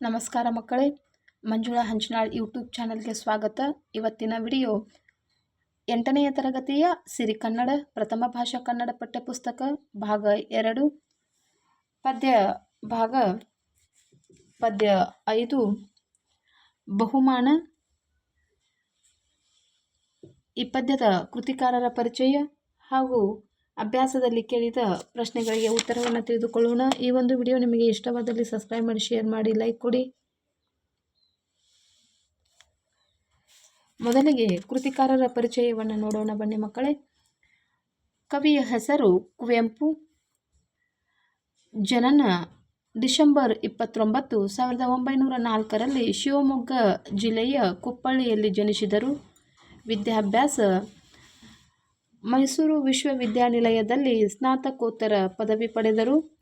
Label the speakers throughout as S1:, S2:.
S1: ನಮಸ್ಕಾರ ಮಕ್ಕಳೇ. ಮಂಜುಳಾ ಹಂಚನಾಳ್ ಯೂಟ್ಯೂಬ್ ಚಾನಲ್ಗೆ ಸ್ವಾಗತ. ಇವತ್ತಿನ ವಿಡಿಯೋ ಎಂಟನೆಯ ತರಗತಿಯ ಸಿರಿ ಕನ್ನಡ, ಪ್ರಥಮ ಭಾಷಾ ಕನ್ನಡ ಪಠ್ಯಪುಸ್ತಕ, ಭಾಗ ಎರಡು, ಪದ್ಯ, ಭಾಗ ಪದ್ಯ ಐದು, ಬಹುಮಾನ ಈ ಪದ್ಯದ ಕೃತಿಕಾರರ ಪರಿಚಯ ಹಾಗೂ ಅಭ್ಯಾಸದಲ್ಲಿ ಕೇಳಿದ ಪ್ರಶ್ನೆಗಳಿಗೆ ಉತ್ತರವನ್ನು ತಿಳಿದುಕೊಳ್ಳೋಣ. ಈ ಒಂದು ವಿಡಿಯೋ ನಿಮಗೆ ಇಷ್ಟವಾದಲ್ಲಿ ಸಬ್ಸ್ಕ್ರೈಬ್ ಮಾಡಿ ಶೇರ್ ಮಾಡಿ ಲೈಕ್ ಕೊಡಿ. ಮೊದಲಿಗೆ ಕೃತಿಕಾರರ ಪರಿಚಯವನ್ನು ನೋಡೋಣ ಬನ್ನಿ ಮಕ್ಕಳೇ. ಕವಿಯ ಹೆಸರು ಕುವೆಂಪು. ಜನನ ಡಿಸೆಂಬರ್ ಇಪ್ಪತ್ತೊಂಬತ್ತು, ಸಾವಿರದ ಒಂಬೈನೂರ ನಾಲ್ಕರಲ್ಲಿ ಶಿವಮೊಗ್ಗ ಜಿಲ್ಲೆಯ ಕುಪ್ಪಳ್ಳಿಯಲ್ಲಿ ಜನಿಸಿದರು. ವಿದ್ಯಾಭ್ಯಾಸ ಮೈಸೂರು ವಿಶ್ವವಿದ್ಯಾನಿಲಯದಲ್ಲಿ ಸ್ನಾತಕೋತ್ತರ ಪದವಿ ಪಡೆದರು.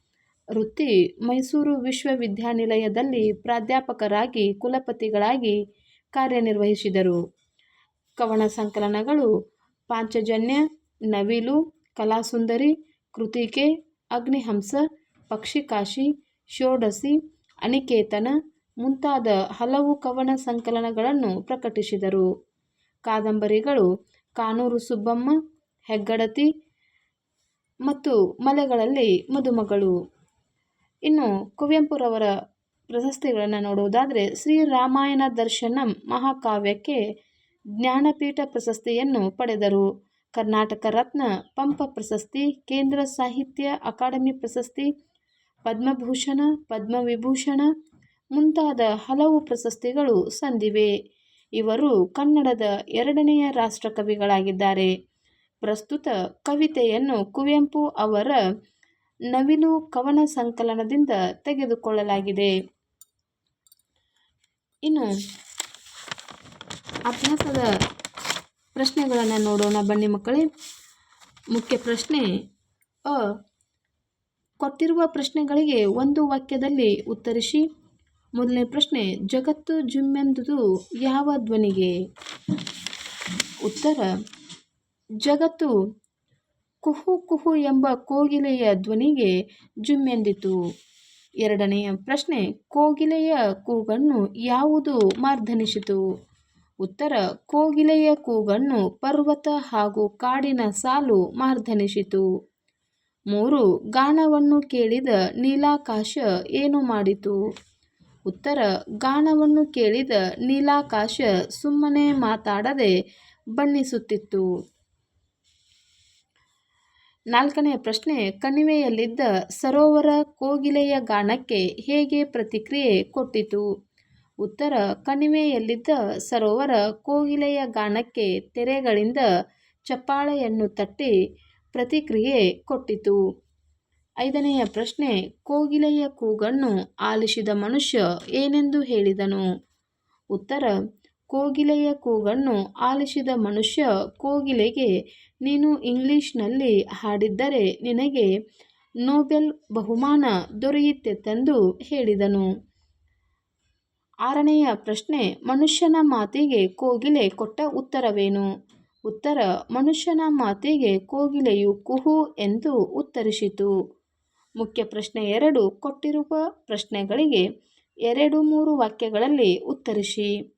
S1: ವೃತ್ತಿ ಮೈಸೂರು ವಿಶ್ವವಿದ್ಯಾನಿಲಯದಲ್ಲಿ ಪ್ರಾಧ್ಯಾಪಕರಾಗಿ ಕುಲಪತಿಗಳಾಗಿ ಕಾರ್ಯನಿರ್ವಹಿಸಿದರು. ಕವನ ಸಂಕಲನಗಳು ಪಾಂಚಜನ್ಯ, ನವಿಲು, ಕಲಾಸುಂದರಿ, ಕೃತಿಕೆ, ಅಗ್ನಿಹಂಸ, ಪಕ್ಷಿಕಾಶಿ ಷೋಡಸಿ ಅನಿಕೇತನ ಮುಂತಾದ ಹಲವು ಕವನ ಸಂಕಲನಗಳನ್ನು ಪ್ರಕಟಿಸಿದರು. ಕಾದಂಬರಿಗಳು ಕಾನೂರು ಸುಬ್ಬಮ್ಮ ಹೆಗ್ಗಡತಿ ಮತ್ತು ಮಲೆಗಳಲ್ಲಿ ಮದುಮಗಳು. ಇನ್ನು ಕುವೆಂಪುರವರ ಪ್ರಶಸ್ತಿಗಳನ್ನು ನೋಡುವುದಾದರೆ ಶ್ರೀರಾಮಾಯಣ ದರ್ಶನಂ ಮಹಾಕಾವ್ಯಕ್ಕೆ ಜ್ಞಾನಪೀಠ ಪ್ರಶಸ್ತಿಯನ್ನು ಪಡೆದರು. ಕರ್ನಾಟಕ ರತ್ನ ಪಂಪ ಪ್ರಶಸ್ತಿ, ಕೇಂದ್ರ ಸಾಹಿತ್ಯ ಅಕಾಡೆಮಿ ಪ್ರಶಸ್ತಿ, ಪದ್ಮಭೂಷಣ, ಪದ್ಮವಿಭೂಷಣ ಮುಂತಾದ ಹಲವು ಪ್ರಶಸ್ತಿಗಳು ಸಂದಿವೆ. ಇವರು ಕನ್ನಡದ ಎರಡನೆಯ ರಾಷ್ಟ್ರಕವಿಗಳಾಗಿದ್ದಾರೆ. ಪ್ರಸ್ತುತ ಕವಿತೆಯನ್ನು ಕುವೆಂಪು ಅವರ ನವಿಲು ಕವನ ಸಂಕಲನದಿಂದ ತೆಗೆದುಕೊಳ್ಳಲಾಗಿದೆ. ಇನ್ನು ಅಭ್ಯಾಸದ ಪ್ರಶ್ನೆಗಳನ್ನು ನೋಡೋಣ ಬನ್ನಿ ಮಕ್ಕಳೇ. ಮುಖ್ಯ ಪ್ರಶ್ನೆ, ಅ, ಕೊಟ್ಟಿರುವ ಪ್ರಶ್ನೆಗಳಿಗೆ ಒಂದು ವಾಕ್ಯದಲ್ಲಿ ಉತ್ತರಿಸಿ. ಮೊದಲನೇ ಪ್ರಶ್ನೆ, ಜಗತ್ತು ಜುಮ್ಮೆಂದುದು ಯಾವ ಧ್ವನಿಗೆ? ಉತ್ತರ ಜಗತ್ತು ಕುಹು ಕುಹು ಎಂಬ ಕೋಗಿಲೆಯ ಧ್ವನಿಗೆ ಜುಮ್ಮೆಂದಿತು. ಎರಡನೆಯ ಪ್ರಶ್ನೆ, ಕೋಗಿಲೆಯ ಕೂಗನ್ನು ಯಾವುದು ಮಾರ್ಧನಿಸಿತು? ಉತ್ತರ, ಕೋಗಿಲೆಯ ಕೂಗನ್ನು ಪರ್ವತ ಹಾಗೂ ಕಾಡಿನ ಸಾಲು ಮಾರ್ಧನಿಸಿತು. ಮೂರು, ಗಾನವನ್ನು ಕೇಳಿದ ನೀಲಾಕಾಶ ಏನು ಮಾಡಿತು? ಉತ್ತರ, ಗಾನವನ್ನು ಕೇಳಿದ ನೀಲಾಕಾಶ ಸುಮ್ಮನೆ ಮಾತಾಡದೆ ಬಣ್ಣಿಸುತ್ತಿತ್ತು. ನಾಲ್ಕನೆಯ ಪ್ರಶ್ನೆ, ಕಣಿವೆಯಲ್ಲಿದ್ದ ಸರೋವರ ಕೋಗಿಲೆಯ ಗಾನಕ್ಕೆ ಹೇಗೆ ಪ್ರತಿಕ್ರಿಯೆ ಕೊಟ್ಟಿತು? ಉತ್ತರ, ಕಣಿವೆಯಲ್ಲಿದ್ದ ಸರೋವರ ಕೋಗಿಲೆಯ ಗಾನಕ್ಕೆ ತೆರೆಗಳಿಂದ ಚಪ್ಪಾಳೆಯನ್ನು ತಟ್ಟಿ ಪ್ರತಿಕ್ರಿಯೆ ಕೊಟ್ಟಿತು. ಐದನೆಯ ಪ್ರಶ್ನೆ, ಕೋಗಿಲೆಯ ಕೂಗನ್ನು ಆಲಿಸಿದ ಮನುಷ್ಯ ಏನೆಂದು ಹೇಳಿದನು? ಉತ್ತರ ಕೋಗಿಲೆಯ ಕೂಗನ್ನು ಆಲಿಸಿದ ಮನುಷ್ಯ ಕೋಗಿಲೆಗೆ, ನೀನು ಇಂಗ್ಲಿಷ್ನಲ್ಲಿ ಹಾಡಿದ್ದರೆ ನಿನಗೆ ನೋಬೆಲ್ ಬಹುಮಾನ ದೊರೆಯುತ್ತೆಂದು ಹೇಳಿದನು. ಆರನೆಯ ಪ್ರಶ್ನೆ, ಮನುಷ್ಯನ ಮಾತಿಗೆ ಕೋಗಿಲೆ ಕೊಟ್ಟ ಉತ್ತರವೇನು? ಉತ್ತರ, ಮನುಷ್ಯನ ಮಾತಿಗೆ ಕೋಗಿಲೆಯು ಕುಹು ಎಂದು ಉತ್ತರಿಸಿತು. ಮುಖ್ಯ ಪ್ರಶ್ನೆ ಎರಡು, ಕೊಟ್ಟಿರುವ ಪ್ರಶ್ನೆಗಳಿಗೆ ಎರಡು ಮೂರು ವಾಕ್ಯಗಳಲ್ಲಿ ಉತ್ತರಿಸಿ.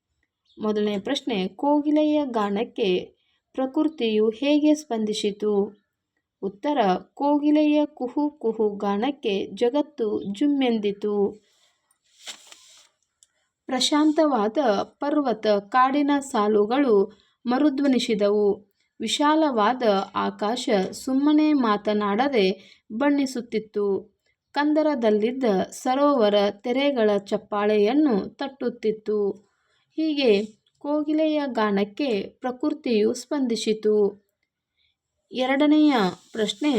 S1: ಮೊದಲನೇ ಪ್ರಶ್ನೆ, ಕೋಗಿಲೆಯ ಗಾನಕ್ಕೆ ಪ್ರಕೃತಿಯು ಹೇಗೆ ಸ್ಪಂದಿಸಿತು? ಉತ್ತರ, ಕೋಗಿಲೆಯ ಕುಹು ಕುಹು ಗಾನಕ್ಕೆ ಜಗತ್ತು ಜುಮ್ಮೆಂದಿತು. ಪ್ರಶಾಂತವಾದ ಪರ್ವತ ಕಾಡಿನ ಸಾಲುಗಳು ಮರುಧ್ವನಿಸಿದವು. ವಿಶಾಲವಾದ ಆಕಾಶ ಸುಮ್ಮನೆ ಮಾತನಾಡದೆ ಬಣ್ಣಿಸುತ್ತಿತ್ತು. ಕಂದರದಲ್ಲಿದ್ದ ಸರೋವರ ತೆರೆಗಳ ಚಪ್ಪಾಳೆಯನ್ನು ತಟ್ಟುತ್ತಿತ್ತು. ಹೀಗೆ ಕೋಗಿಲೆಯ ಗಾನಕ್ಕೆ ಪ್ರಕೃತಿಯು ಸ್ಪಂದಿಸಿತು. ಎರಡನೆಯ ಪ್ರಶ್ನೆ,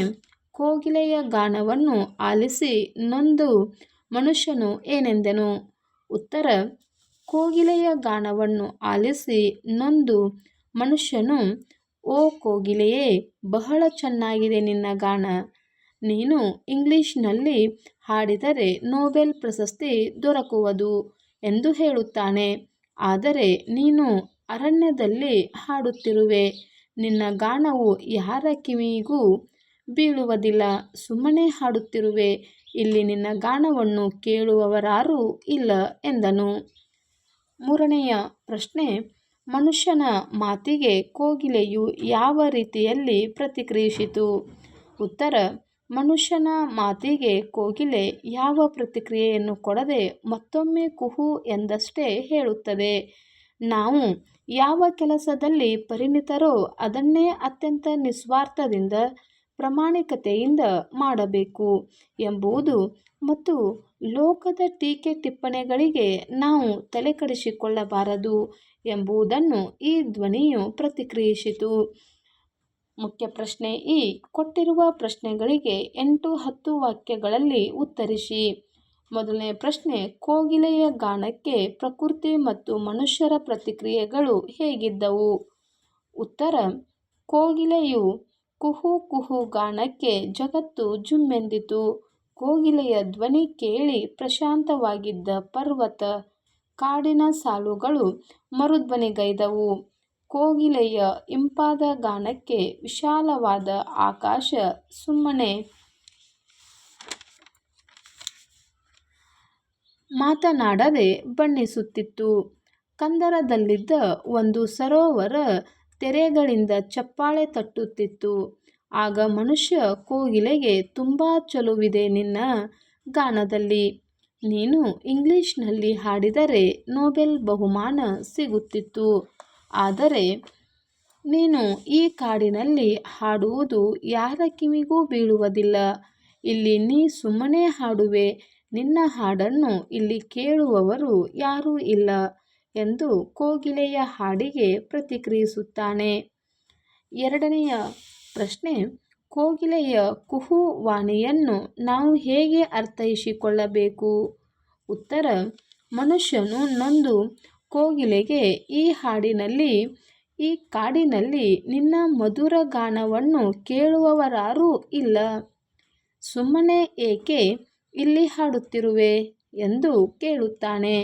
S1: ಕೋಗಿಲೆಯ ಗಾನವನ್ನು ಆಲಿಸಿ ನೊಂದು ಮನುಷ್ಯನು ಏನೆಂದನು? ಉತ್ತರ, ಕೋಗಿಲೆಯ ಗಾನವನ್ನು ಆಲಿಸಿ ನೊಂದು ಮನುಷ್ಯನು, ಓ ಕೋಗಿಲೆಯೇ, ಬಹಳ ಚೆನ್ನಾಗಿದೆ ನಿನ್ನ ಗಾನ. ನೀನು ಇಂಗ್ಲಿಷ್ನಲ್ಲಿ ಹಾಡಿದರೆ ನೊಬೆಲ್ ಪ್ರಶಸ್ತಿ ದೊರಕುವುದು ಎಂದು ಹೇಳುತ್ತಾನೆ. ಆದರೆ ನೀನು ಅರಣ್ಯದಲ್ಲಿ ಹಾಡುತ್ತಿರುವೆ. ನಿನ್ನ ಗಾನವು ಯಾರ ಕಿವಿಗೂ ಬೀಳುವುದಿಲ್ಲ. ಸುಮ್ಮನೆ ಹಾಡುತ್ತಿರುವೆ. ಇಲ್ಲಿ ನಿನ್ನ ಗಾನವನ್ನು ಕೇಳುವವರಾರೂ ಇಲ್ಲ ಎಂದನು. ಮೂರನೆಯ ಪ್ರಶ್ನೆ, ಮನುಷ್ಯನ ಮಾತಿಗೆ ಕೋಗಿಲೆಯು ಯಾವ ರೀತಿಯಲ್ಲಿ ಪ್ರತಿಕ್ರಿಯಿಸಿತು? ಉತ್ತರ ಮನುಷ್ಯನ ಮಾತಿಗೆ ಕೋಗಿಲೆ ಯಾವ ಪ್ರತಿಕ್ರಿಯೆಯನ್ನು ಕೊಡದೆ ಮತ್ತೊಮ್ಮೆ ಕುಹು ಎಂದಷ್ಟೇ ಹೇಳುತ್ತದೆ. ನಾವು ಯಾವ ಕೆಲಸದಲ್ಲಿ ಪರಿಣಿತರೋ ಅದನ್ನೇ ಅತ್ಯಂತ ನಿಸ್ವಾರ್ಥದಿಂದ, ಪ್ರಾಮಾಣಿಕತೆಯಿಂದ ಮಾಡಬೇಕು ಎಂಬುದು ಮತ್ತು ಲೋಕದ ಟೀಕೆ ಟಿಪ್ಪಣಿಗಳಿಗೆ ನಾವು ತಲೆಕೆಡಿಸಿಕೊಳ್ಳಬಾರದು ಎಂಬುದನ್ನು ಈ ಧ್ವನಿಯು ಪ್ರತಿಕ್ರಿಯಿಸಿತು. ಮುಖ್ಯ ಪ್ರಶ್ನೆ ಈ. ಕೊಟ್ಟಿರುವ ಪ್ರಶ್ನೆಗಳಿಗೆ ಎಂಟು ಹತ್ತು ವಾಕ್ಯಗಳಲ್ಲಿ ಉತ್ತರಿಸಿ. ಮೊದಲನೇ ಪ್ರಶ್ನೆ, ಕೋಗಿಲೆಯ ಗಾನಕ್ಕೆ ಪ್ರಕೃತಿ ಮತ್ತು ಮನುಷ್ಯರ ಪ್ರತಿಕ್ರಿಯೆಗಳು ಹೇಗಿದ್ದವು? ಉತ್ತರ, ಕೋಗಿಲೆಯು ಕುಹು ಕುಹು ಗಾನಕ್ಕೆ ಜಗತ್ತು ಜುಮ್ಮೆಂದಿತು. ಕೋಗಿಲೆಯ ಧ್ವನಿ ಕೇಳಿ ಪ್ರಶಾಂತವಾಗಿದ್ದ ಪರ್ವತ, ಕಾಡಿನ ಸಾಲುಗಳು ಮರುಧ್ವನಿಗೈದವು. ಕೋಗಿಲೆಯ ಇಂಪಾದ ಗಾನಕ್ಕೆ ವಿಶಾಲವಾದ ಆಕಾಶ ಸುಮ್ಮನೆ. ಮಾತನಾಡದೆ ಬಣ್ಣಿಸುತ್ತಿತ್ತು. ಕಂದರದಲ್ಲಿದ್ದ ಒಂದು ಸರೋವರ ತೆರೆಗಳಿಂದ ಚಪ್ಪಾಳೆ ತಟ್ಟುತ್ತಿತ್ತು. ಆಗ ಮನುಷ್ಯ ಕೋಗಿಲೆಗೆ ತುಂಬ ಚಲುವಿದೆ ನಿನ್ನ ಗಾನದಲ್ಲಿ. ನೀನು ಇಂಗ್ಲಿಷ್ನಲ್ಲಿ ಹಾಡಿದರೆ ನೋಬೆಲ್ ಬಹುಮಾನ ಸಿಗುತ್ತಿತ್ತು. ಆದರೆ ನೀನು ಈ ಕಾಡಿನಲ್ಲಿ ಹಾಡುವುದು ಯಾರ ಕಿವಿಗೂ ಬೀಳುವುದಿಲ್ಲ. ಇಲ್ಲಿ ನೀ ಸುಮ್ಮನೆ ಹಾಡುವೆ, ನಿನ್ನ ಹಾಡನ್ನು ಇಲ್ಲಿ ಕೇಳುವವರು ಯಾರೂ ಇಲ್ಲ ಎಂದು ಕೋಗಿಲೆಯ ಹಾಡಿಗೆ ಪ್ರತಿಕ್ರಿಯಿಸುತ್ತಾನೆ. ಎರಡನೆಯ ಪ್ರಶ್ನೆ, ಕೋಗಿಲೆಯ ಕುಹು ವಾಣಿಯನ್ನು ನಾವು ಹೇಗೆ ಅರ್ಥೈಸಿಕೊಳ್ಳಬೇಕು? ಉತ್ತರ, ಮನುಷ್ಯನು ನೊಂದು ಕೋಗಿಲೆಗೆ ಈ ಹಾಡಿನಲ್ಲಿ, ಈ ಕಾಡಿನಲ್ಲಿ ನಿನ್ನ ಮಧುರ ಗಾನವನ್ನು ಕೇಳುವವರಾರೂ ಇಲ್ಲ. ಸುಮ್ಮನೆ ಏಕೆ ಇಲ್ಲಿ ಹಾಡುತ್ತಿರುವೆ ಎಂದು ಕೇಳುತ್ತಾನೆ.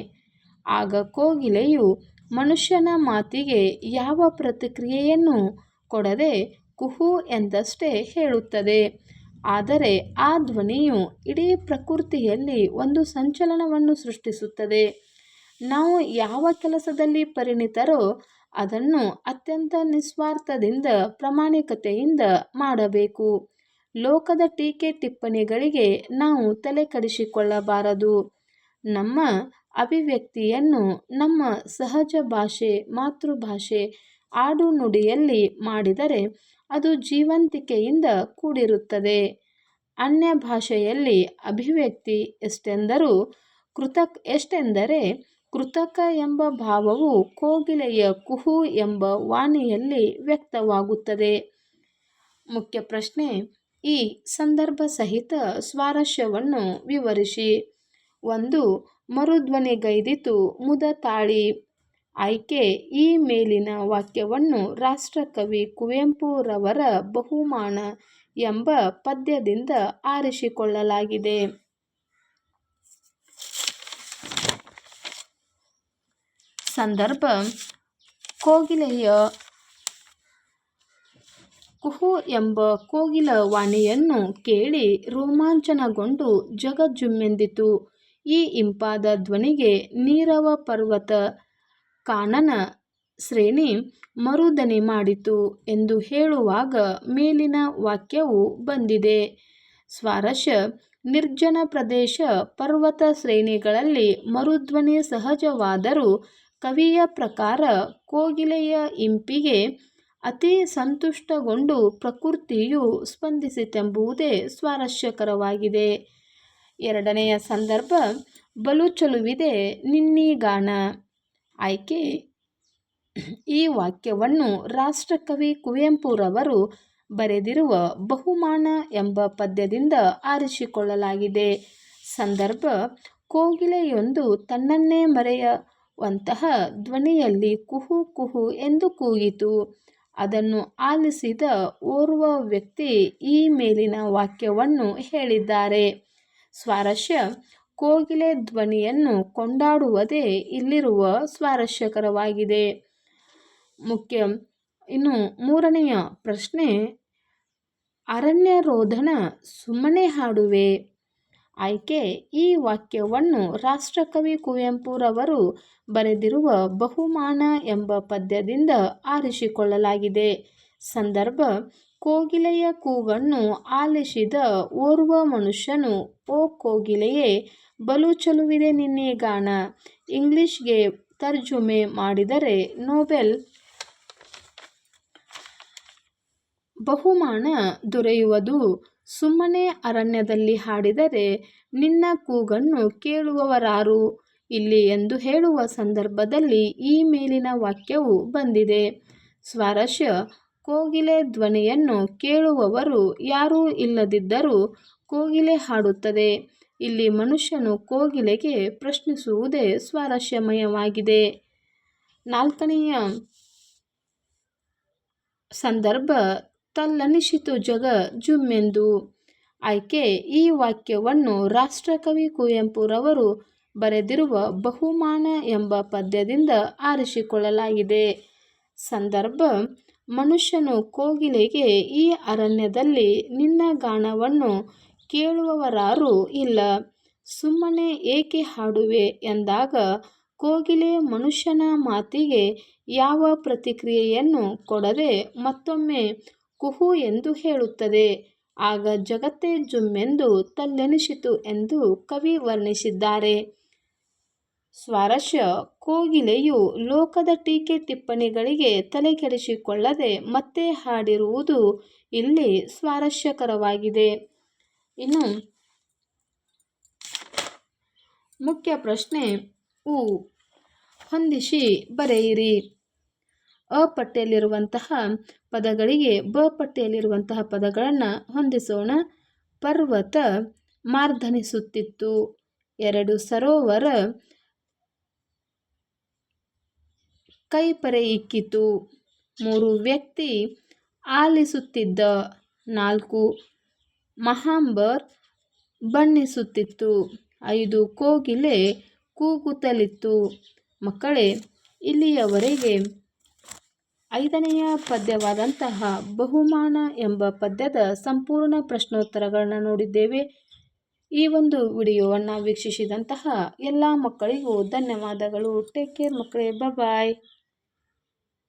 S1: ಆಗ ಕೋಗಿಲೆಯು ಮನುಷ್ಯನ ಮಾತಿಗೆ ಯಾವ ಪ್ರತಿಕ್ರಿಯೆಯನ್ನು ಕೊಡದೆ ಕುಹು ಎಂದಷ್ಟೇ ಹೇಳುತ್ತದೆ. ಆದರೆ ಆ ಧ್ವನಿಯು ಇಡೀ ಪ್ರಕೃತಿಯಲ್ಲಿ ಒಂದು ಸಂಚಲನವನ್ನು ಸೃಷ್ಟಿಸುತ್ತದೆ. ನಾವು ಯಾವ ಕೆಲಸದಲ್ಲಿ ಪರಿಣಿತರೋ ಅದನ್ನು ಅತ್ಯಂತ ನಿಸ್ವಾರ್ಥದಿಂದ ಪ್ರಾಮಾಣಿಕತೆಯಿಂದ ಮಾಡಬೇಕು. ಲೋಕದ ಟೀಕೆ ಟಿಪ್ಪಣಿಗಳಿಗೆ ನಾವು ತಲೆ ಕಡಿಸಿಕೊಳ್ಳಬಾರದು. ನಮ್ಮ ಅಭಿವ್ಯಕ್ತಿಯನ್ನು ನಮ್ಮ ಸಹಜ ಭಾಷೆ, ಮಾತೃಭಾಷೆ, ಆಡು ನುಡಿಯಲ್ಲಿ ಮಾಡಿದರೆ ಅದು ಜೀವಂತಿಕೆಯಿಂದ ಕೂಡಿರುತ್ತದೆ. ಅನ್ಯ ಭಾಷೆಯಲ್ಲಿ ಅಭಿವ್ಯಕ್ತಿ ಎಷ್ಟೆಂದರೂ ಕೃತಕ್ ಎಷ್ಟೆಂದರೆ ಕೃತಕ ಎಂಬ ಭಾವವು ಕೋಗಿಲೆಯ ಕುಹು ಎಂಬ ವಾಣಿಯಲ್ಲಿ ವ್ಯಕ್ತವಾಗುತ್ತದೆ. ಮುಖ್ಯ ಪ್ರಶ್ನೆ, ಈ ಸಂದರ್ಭ ಸಹಿತ ಸ್ವಾರಸ್ಯವನ್ನು ವಿವರಿಸಿ. ಒಂದು ಮರುಧ್ವನಿಗೈದಿತು ಮುದ ತಾಳಿ. ಆಯ್ಕೆ, ಈ ಮೇಲಿನ ವಾಕ್ಯವನ್ನು ರಾಷ್ಟ್ರಕವಿ ಕುವೆಂಪುರವರ ಬಹುಮಾನ ಎಂಬ ಪದ್ಯದಿಂದ ಆರಿಸಿಕೊಳ್ಳಲಾಗಿದೆ. ಸಂದರ್ಭ ಕೋಗಿಲೆಯ ಕುಹು ಎಂಬ ಕೋಗಿಲ ವಾಣಿಯನ್ನು ಕೇಳಿ ರೋಮಾಂಚನಗೊಂಡು ಜಗಜ್ಜುಮ್ಮೆಂದಿತು. ಈ ಇಂಪಾದ ಧ್ವನಿಗೆ ನೀರವ ಪರ್ವತ ಕಾನನ ಶ್ರೇಣಿ ಮರುದನಿ ಮಾಡಿತು ಎಂದು ಹೇಳುವಾಗ ಮೇಲಿನ ವಾಕ್ಯವು ಬಂದಿದೆ. ಸ್ವಾರಸ್ಯ ನಿರ್ಜನ ಪ್ರದೇಶ ಪರ್ವತ ಶ್ರೇಣಿಗಳಲ್ಲಿ ಮರುಧ್ವನಿ ಸಹಜವಾದರೂ ಕವಿಯ ಪ್ರಕಾರ ಕೋಗಿಲೆಯ ಇಂಪಿಗೆ ಅತಿ ಸಂತುಷ್ಟಗೊಂಡು ಪ್ರಕೃತಿಯು ಸ್ಪಂದಿಸಿತೆಂಬುದೇ ಸ್ವಾರಸ್ಯಕರವಾಗಿದೆ. ಎರಡನೆಯ ಸಂದರ್ಭ, ಬಲು ಚಲುವಿದೆ ನಿನ್ನೀಗಾಣ ಆಯ್ಕೆ, ಈ ವಾಕ್ಯವನ್ನು ರಾಷ್ಟ್ರಕವಿ ಕುವೆಂಪುರವರು ಬರೆದಿರುವ ಬಹುಮಾನ ಎಂಬ ಪದ್ಯದಿಂದ ಆರಿಸಿಕೊಳ್ಳಲಾಗಿದೆ. ಸಂದರ್ಭ, ಕೋಗಿಲೆಯೊಂದು ತನ್ನನ್ನೇ ಮರೆಯುವಂತಹ ಧ್ವನಿಯಲ್ಲಿ ಕುಹು ಕುಹು ಎಂದು ಕೂಗಿತು. ಅದನ್ನು ಆಲಿಸಿದ ಓರ್ವ ವ್ಯಕ್ತಿ ಈ ಮೇಲಿನ ವಾಕ್ಯವನ್ನು ಹೇಳಿದ್ದಾರೆ. ಸ್ವಾರಸ್ಯ, ಕೋಗಿಲೆ ಧ್ವನಿಯನ್ನು ಕೊಂಡಾಡುವುದೇ ಇಲ್ಲಿರುವ ಸ್ವಾರಸ್ಯಕರವಾಗಿದೆ. ಮುಖ್ಯ, ಇನ್ನು ಮೂರನೆಯ ಪ್ರಶ್ನೆ ಅರಣ್ಯ ರೋಧನ ಸುಮ್ಮನೆ ಹಾಡುವೆ. ಆಯ್ಕೆ ಈ ವಾಕ್ಯವನ್ನು ರಾಷ್ಟ್ರಕವಿ ಕುವೆಂಪುರವರು ಬರೆದಿರುವ ಬಹುಮಾನ ಎಂಬ ಪದ್ಯದಿಂದ ಆರಿಸಿಕೊಳ್ಳಲಾಗಿದೆ. ಸಂದರ್ಭ, ಕೋಗಿಲೆಯ ಕೂಗನ್ನು ಆಲಿಸಿದ ಓರ್ವ ಮನುಷ್ಯನು, ಓ ಕೋಗಿಲೆಯೇ, ಬಲು ಚಲುವಿದೆ ನಿನ್ನೆ ಗಾನ. ಇಂಗ್ಲಿಷ್ಗೆ ತರ್ಜುಮೆ ಮಾಡಿದರೆ ನೋಬೆಲ್ ಬಹುಮಾನ ದೊರೆಯುವುದು. ಸುಮ್ಮನೆ ಅರಣ್ಯದಲ್ಲಿ ಹಾಡಿದರೆ ನಿನ್ನ ಕೂಗನ್ನು ಕೇಳುವವರಾರು. ಇಲ್ಲಿ ಎಂದು ಹೇಳುವ ಸಂದರ್ಭದಲ್ಲಿ ಈ ಮೇಲಿನ ವಾಕ್ಯವು ಬಂದಿದೆ. ಸ್ವಾರಸ್ಯ, ಕೋಗಿಲೆ ಧ್ವನಿಯನ್ನು ಕೇಳುವವರು ಯಾರೂ ಇಲ್ಲದಿದ್ದರೂ ಕೋಗಿಲೆ ಹಾಡುತ್ತದೆ. ಇಲ್ಲಿ ಮನುಷ್ಯನು ಕೋಗಿಲೆಗೆ ಪ್ರಶ್ನಿಸುವುದೇ ಸ್ವಾರಸ್ಯಮಯವಾಗಿದೆ. ನಾಲ್ಕನೆಯ ಸಂದರ್ಭ ತಲ್ಲನಿಸಿತು ಜಗ ಜುಮ್ಮೆಂದು. ಆಯ್ಕೆ ಈ ವಾಕ್ಯವನ್ನು ರಾಷ್ಟ್ರಕವಿ ಕುವೆಂಪುರವರು ಬರೆದಿರುವ ಬಹುಮಾನ ಎಂಬ ಪದ್ಯದಿಂದ ಆರಿಸಿಕೊಳ್ಳಲಾಗಿದೆ. ಸಂದರ್ಭ, ಮನುಷ್ಯನು ಕೋಗಿಲೆಗೆ ಈ ಅರಣ್ಯದಲ್ಲಿ ನಿನ್ನ ಗಾನವನ್ನು ಕೇಳುವವರಾರೂ ಇಲ್ಲ. ಸುಮ್ಮನೆ ಏಕೆ ಹಾಡುವೆ ಎಂದಾಗ ಕೋಗಿಲೆ ಮನುಷ್ಯನ ಮಾತಿಗೆ ಯಾವ ಪ್ರತಿಕ್ರಿಯೆಯನ್ನು ಕೊಡದೆ ಮತ್ತೊಮ್ಮೆ ಕುಹು ಎಂದು ಹೇಳುತ್ತದೆ. ಆಗ ಜಗತ್ತೇ ಜುಮ್ಮೆಂದು ತಲ್ಲೆನಿಸಿತು ಎಂದು ಕವಿ ವರ್ಣಿಸಿದ್ದಾರೆ. ಸ್ವಾರಸ್ಯ ಕೋಗಿಲೆಯು ಲೋಕದ ಟೀಕೆ ಟಿಪ್ಪಣಿಗಳಿಗೆ ತಲೆಕೆಡಿಸಿಕೊಳ್ಳದೆ ಮತ್ತೆ ಹಾಡಿರುವುದು ಇಲ್ಲಿ ಸ್ವಾರಸ್ಯಕರವಾಗಿದೆ. ಇನ್ನು ಮುಖ್ಯ ಪ್ರಶ್ನೆ ಉ. ಹೊಂದಿಸಿ ಬರೆಯಿರಿ. ಅ. ಪದಗಳಿಗೆ ಬ ಪಟ್ಟಿಯಲ್ಲಿರುವಂತಹ ಪದಗಳನ್ನು ಹೊಂದಿಸೋಣ. ಪರ್ವತ ಮಾರ್ಧನಿಸುತ್ತಿತ್ತು. ಎರಡು ಸರೋವರ ಕೈಪರೆ ಇಕ್ಕಿತು. ಮೂರು ವ್ಯಕ್ತಿ ಆಲಿಸುತ್ತಿದ್ದ. ನಾಲ್ಕು ಮಹಾಂಬರ್ ಬಣ್ಣಿಸುತ್ತಿತ್ತು. ಐದು ಕೋಗಿಲೆ ಕೂಗುತ್ತಲಿತ್ತು. ಮಕ್ಕಳೇ, ಇಲ್ಲಿಯವರೆಗೆ ಐದನೆಯ ಪದ್ಯವಾದಂತಹ ಬಹುಮಾನ ಎಂಬ ಪದ್ಯದ ಸಂಪೂರ್ಣ ಪ್ರಶ್ನೋತ್ತರಗಳನ್ನು ನೋಡಿದ್ದೇವೆ. ಈ ಒಂದು ವಿಡಿಯೋವನ್ನು ವೀಕ್ಷಿಸಿದಂತಹ ಎಲ್ಲ ಮಕ್ಕಳಿಗೂ ಧನ್ಯವಾದಗಳು. ಟೇಕ್ ಕೇರ್ ಮಕ್ಕಳೇ. ಬಾಯ್